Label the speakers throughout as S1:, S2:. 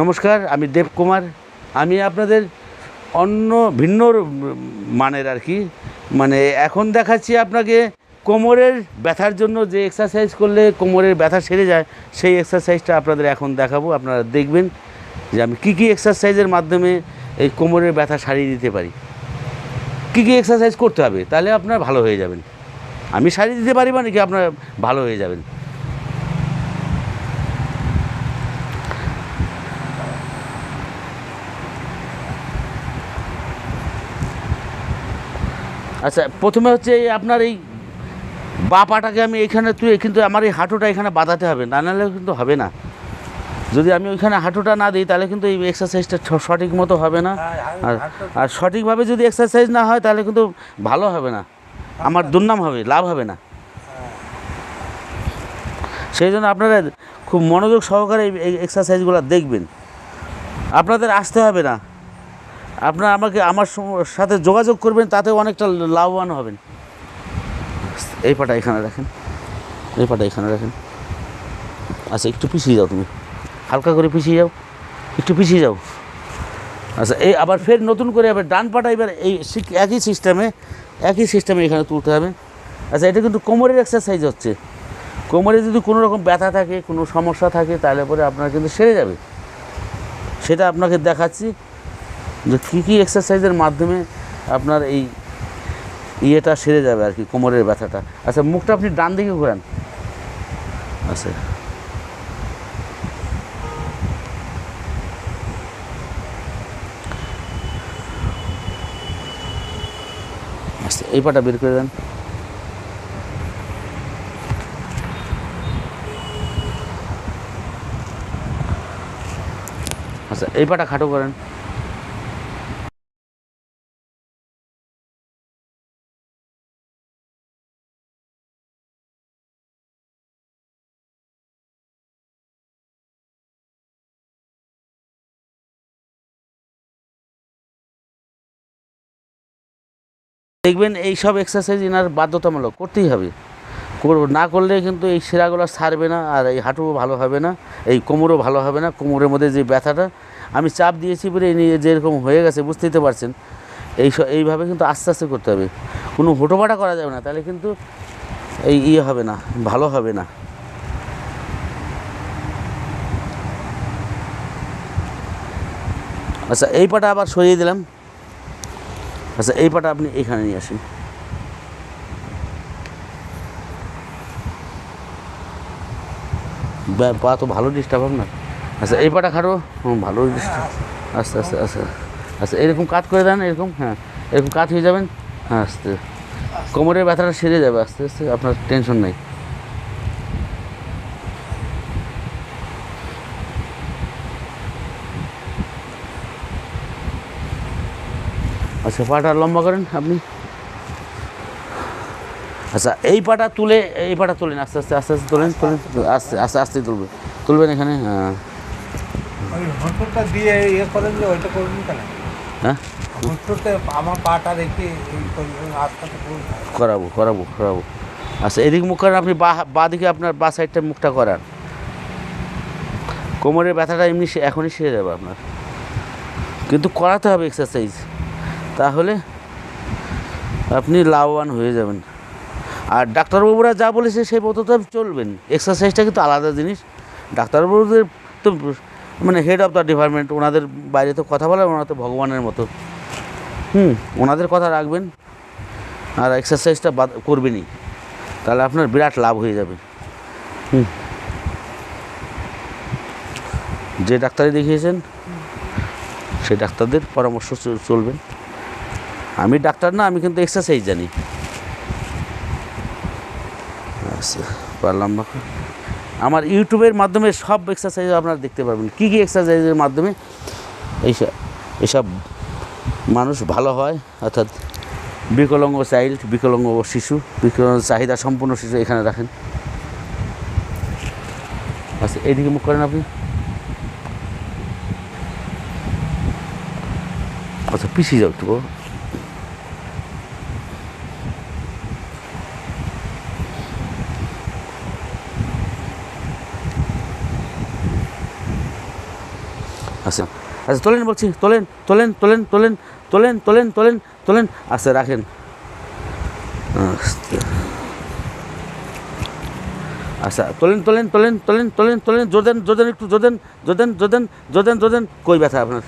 S1: নমস্কার, আমি দেবকুমার আমি আপনাদের অন্য ভিন্ন মানের আর কি। মানে এখন দেখাচ্ছি আপনাকে কোমরের ব্যথার জন্য যে এক্সারসাইজ করলে কোমরের ব্যথা সেরে যায়, সেই এক্সারসাইজটা আপনাদের এখন দেখাবো। আপনারা দেখবেন যে আমি কী কী এক্সারসাইজের মাধ্যমে এই কোমরের ব্যথা সারিয়ে দিতে পারি। কী কী এক্সারসাইজ করতে হবে, তাহলে আপনার ভালো হয়ে যাবেন। আমি সারিয়ে দিতে পারি মানে কি আপনার ভালো হয়ে যাবেন। আচ্ছা প্রথমে হচ্ছে এই আপনার এই বা পাটাকে আমি এখানে তুই কিন্তু আমার এই হাঁটুটা এখানে বাঁধাতে হবে না নাহলে কিন্তু হবে না। যদি আমি ওইখানে হাঁটুটা না দিই তাহলে কিন্তু এই এক্সারসাইজটা সঠিক মতো হবে না। আর আর সঠিকভাবে যদি এক্সারসাইজ না হয় তাহলে কিন্তু ভালো হবে না। আমার দুর্নাম হবে লাভ হবে না। সেই জন্য আপনারা খুব মনোযোগ সহকারে এই এক্সারসাইজগুলো দেখবেন। আপনাদের আসতে হবে না। আপনারা আমাকে আমার সাথে যোগাযোগ করবেন তাতে অনেকটা লাভবান হবেন। এই পাটা এখানে রাখেন। এই পাটা এখানে রাখেন। আচ্ছা একটু পিছিয়ে যাও তুমি। হালকা করে পিছিয়ে যাও। একটু পিছিয়ে যাও। আচ্ছা এই আবার ফের নতুন করে আবার ডান পাটা এবার এই একই সিস্টেমে একই সিস্টেমে এখানে তুলতে হবে। আচ্ছা এটা কিন্তু কোমরের এক্সারসাইজ হচ্ছে। কোমরে যদি কোনো রকম ব্যথা থাকে, কোনো সমস্যা থাকে, তাহলে পরে আপনার কিন্তু সেরে যাবে। সেটা আপনাকে দেখাচ্ছি। যে কী কী এক্সারসাইজের মাধ্যমে আপনার এই ইয়েটা সেরে যাবে আর কি কোমরের ব্যথাটা। আচ্ছা মুখটা আপনি ডান দিকে ঘোরান। আচ্ছা আচ্ছা এই পাটা বের করে দেন। আচ্ছা এই পাটা খাটো করেন। দেখবেন এই সব এক্সারসাইজ এনার বাধ্যতামূলক, করতেই হবে। করব না করলে কিন্তু এই শিরাগুলো ছাড়বে না আর এই হাঁটুও ভালো হবে না, এই কোমরও ভালো হবে না, কোমরের মধ্যে যে ব্যথাটা, আমি চাপ দিয়েছি বলে এই নিয়ে যেরকম হয়ে গেছে, বুঝতেই তো পারছেন। এই এইভাবে কিন্তু আস্তে আস্তে করতে হবে। কোনো হুটোপাটা করা যাবে না, তাহলে কিন্তু এই ইয়ে হবে না, ভালো হবে না। আচ্ছা এই পাটা আবার সরিয়ে দিলাম। আচ্ছা এই পাটা আপনি এখানে নিয়ে আসেন। পা তো ভালো ডিস্টার্ব হবে না? আচ্ছা এই পাটা খাটো। হুম, ভালো ডিস্টার্ব আস্তে আস্তে আস্তে। আচ্ছা এরকম কাত করে দেন, এরকম হ্যাঁ এরকম কাত হয়ে যাবেন। হ্যাঁ আস্তে। কোমরের ব্যথাটা সেরে যাবে, আস্তে আস্তে। আপনার টেনশন নেই। আচ্ছা পাটা লম্বা করেন আপনি। আচ্ছা এই পাটা তুলে এই পাটা তুলেন আস্তে আস্তে আস্তে আস্তে তোলেন তোলেন আস্তে আস্তে আস্তে তুলবে। তুলবেন এখানে হ্যাঁ।
S2: দিয়ে ইয়ে করেন যে ওইটা করবেন কেন?
S1: হ্যাঁ?
S2: আমার পাটা রেখে
S1: করাবো করাবো করাবো। আচ্ছা এদিক মুখ করেন আপনি বা বা দিকে আপনার বা সাইডটা মুখটা করান। কোমরের ব্যথাটা এমনি এখনই সেরে যাবে আপনার। কিন্তু করাতে হবে এক্সারসাইজ আপনি লাভবান হয়ে যাবেন। আর ডাক্তারবাবুরা যা বলেছে সেই মতো তো চলবেন। এক্সারসাইজটা কিন্তু আলাদা জিনিস। ডাক্তারবাবুদের তো মানে হেড অফ দ্য ডিপার্টমেন্ট ওনাদের বাইরে তো কথা বলে ওনারা তো ভগবানের মতো। হুম, ওনাদের কথা রাখবেন। আর এক্সারসাইজটা বাদ, করবেনই। তাহলে আপনার বিরাট লাভ হয়ে যাবে। হুম। যে ডাক্তারে দেখিয়েছেন, সেই ডাক্তারদের পরামর্শ চলবেন। আমি ডাক্তার না, আমি কিন্তু এক্সারসাইজ জানি। আচ্ছা পারলাম না। আমার ইউটিউবের মাধ্যমে সব এক্সারসাইজ আপনারা দেখতে পারবেন। কী কী এক্সারসাইজের মাধ্যমে এইসব এসব মানুষ ভালো হয়, অর্থাৎ বিকলাঙ্গ চাইল্ড, বিকলাঙ্গ শিশু, বিকলঙ্গ চাহিদা সম্পূর্ণ শিশু এখানে রাখেন। আচ্ছা এইদিকে মুখ করেন আপনি। আচ্ছা পিছিয়ে যাও একটু আচ্ছা আচ্ছা তোলেন বলছি তোলেন তোলেন তোলেন তোলেন তোলেন তোলেন তোলেন তোলেন আচ্ছা রাখেন আচ্ছা তোলেন তোলেন তোলেন তোলেন তোলেন তোলেন জোদেন জোদেন একটু জোদেন জোদেন জোদেন জোদেন জোদেন কই ব্যথা আপনার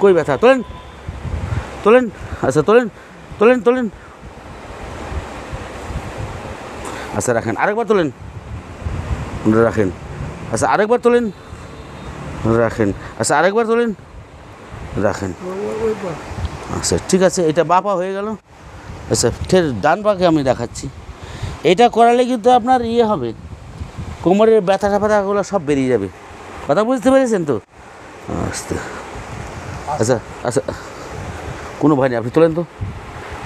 S1: কই ব্যথা তোলেন তোলেন আচ্ছা তোলেন তোলেন তোলেন আচ্ছা রাখেন আরেকবার তোলেন রাখেন আচ্ছা আরেকবার তোলেন রাখেন। আচ্ছা আরেকবার তোলেন। রাখেন। আচ্ছা ঠিক আছে, এটা বাপা হয়ে গেল। আচ্ছা ফের ডান পাকে আমি দেখাচ্ছি। এটা করালে কিন্তু আপনার ইয়ে হবে, কোমরের ব্যথা ট্যাথাগুলো সব বেরিয়ে যাবে। কথা বুঝতে পেরেছেন তো? আস্তে। আচ্ছা আচ্ছা কোনো ভয় নেই, আপনি তোলেন তো।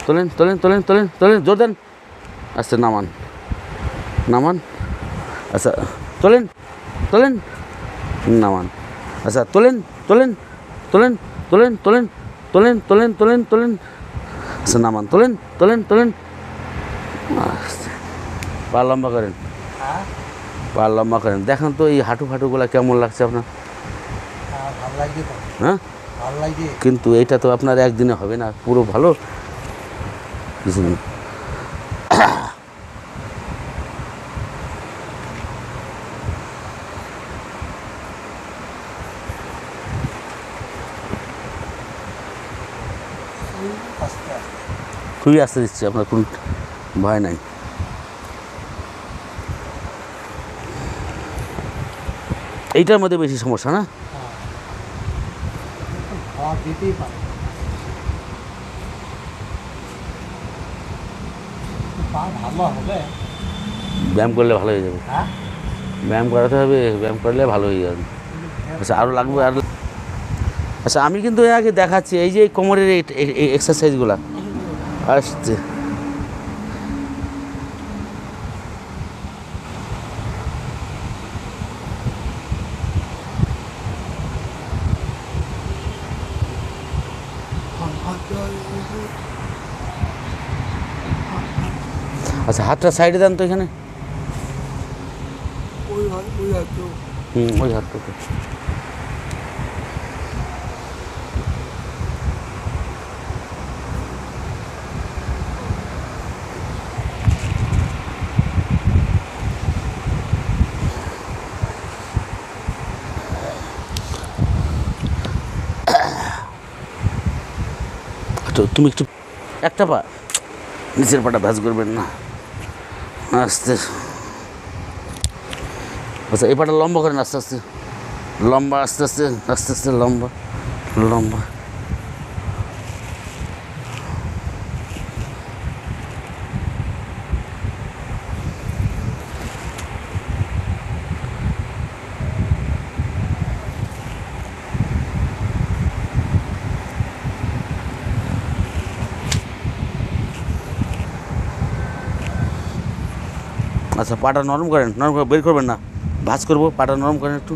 S1: তোলেন তোলেন তোলেন তোলেন তোলেন, জোর দেন। আচ্ছা নামান। নামান। আচ্ছা তোলেন তোলেন, নামান। আচ্ছা তোলেন তোলেন তোলেন তোলেন তোলেন তোলেন তোলেন তোলেন তোলেন। আচ্ছা নামান তোলেন তোলেন তোলেন। পা লম্বা করেন। পা লম্বা করেন। দেখেন তো এই হাঁটু ফাটুগুলো কেমন লাগছে আপনার?
S2: হ্যাঁ,
S1: কিন্তু এটা তো আপনার একদিনে হবে না পুরো ভালো। কিছুদিন খুবই আসতে দিচ্ছি আপনার কোনো ভয় নাই। এইটার মধ্যে বেশি সমস্যা না?
S2: হবে।
S1: ব্যায়াম করলে ভালো হয়ে যাবে।
S2: হ্যাঁ?
S1: ব্যায়াম করাতে হবে ব্যায়াম করলে ভালো হয়ে যাবে। আচ্ছা আরও লাগবে আর আচ্ছা আমি কিন্তু আগে দেখাচ্ছি এই যে কোমরের এই এক্সারসাইজগুলো আসছে। আচ্ছা হাতটা সাইডে দেন তো এখানে। হুম ওই হাতটাতে তো তুমি একটু একটা পা নিচের পাটা ভাজ করবেন না। আস্তে। আচ্ছা এই পাটা লম্বা করেন, আস্তে আস্তে। লম্বা, আস্তে আস্তে আস্তে আস্তে, লম্বা লম্বা। আচ্ছা পাটা নরম করেন, নরম করে বের করবেন না। ভাজ করব, পাটা নরম করেন একটু।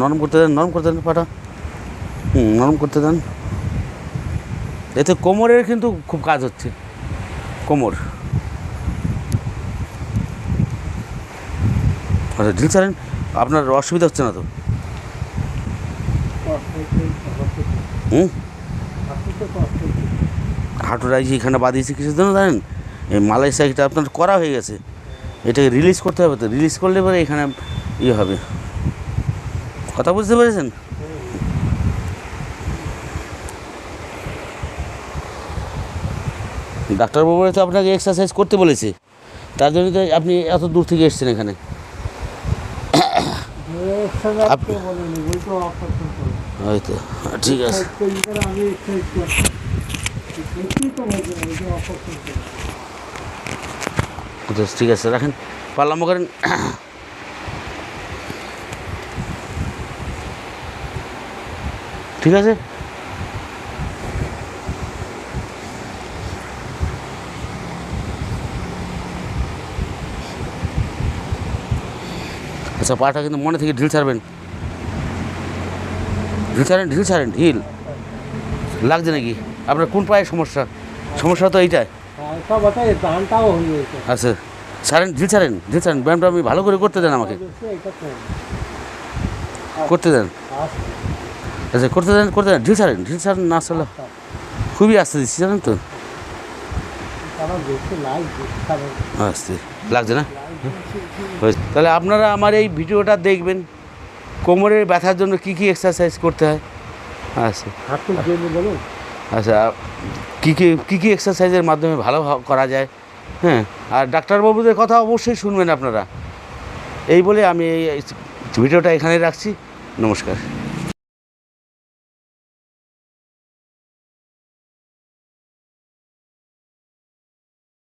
S1: নরম করতে দেন, নরম করতে দেন পাটা। হুম, নরম করতে দেন। এতে কোমরের কিন্তু খুব কাজ হচ্ছে। কোমর। আচ্ছা ঢিল ছাড়েন, আপনার অসুবিধা হচ্ছে না তো? হুম? হাঁটুটা এখানে বাঁধিয়েছি কিছু জন্য জানেন? মালাই সাইডটা আপনার করা হয়ে গেছে এটাকে রিলিজ করতে হবে তো রিলিজ করলে পরে এখানে ইয়ে হবে কথা বুঝতে পেরেছেন ডাক্তারবাবু তো আপনাকে এক্সারসাইজ করতে বলেছে তার জন্য তো আপনি এত দূর থেকে এসেছেন এখানে হয়তো ঠিক আছে আচ্ছা, ঠিক আছে রাখেন। পাল্লাম করেন। ঠিক আছে? আচ্ছা পাটা কিন্তু মনে থেকে ঢিল ছাড়বেন। ঢিল ছাড়েন ঢিল ছাড়েন ঢিল। লাগছে নাকি? আপনার কোন পায়ে সমস্যা? সমস্যা তো এইটাই।
S2: দানটাও
S1: আচ্ছা ছাড়েন ঢিল ছাড়েন ঢিল ছাড়েন ব্যায়ামটা আমি ভালো করে করতে দেন আমাকে। করতে দেন। আচ্ছা করতে দেন করতে দেন ঢিল ছাড়েন ঢিল ছাড়েন না আসলে খুবই আস্তে দিচ্ছি জানেন তো। আস্তে লাগছে না? তাহলে আপনারা আমার এই ভিডিওটা দেখবেন কোমরের ব্যথার জন্য কী কী এক্সারসাইজ করতে হয়? আচ্ছা। আচ্ছা কী কী কী কী এক্সারসাইজের মাধ্যমে ভালো করা যায়? হ্যাঁ আর ডাক্তারবাবুদের কথা অবশ্যই শুনবেন আপনারা। এই বলে আমি এই ভিডিওটা এখানে রাখছি। নমস্কার।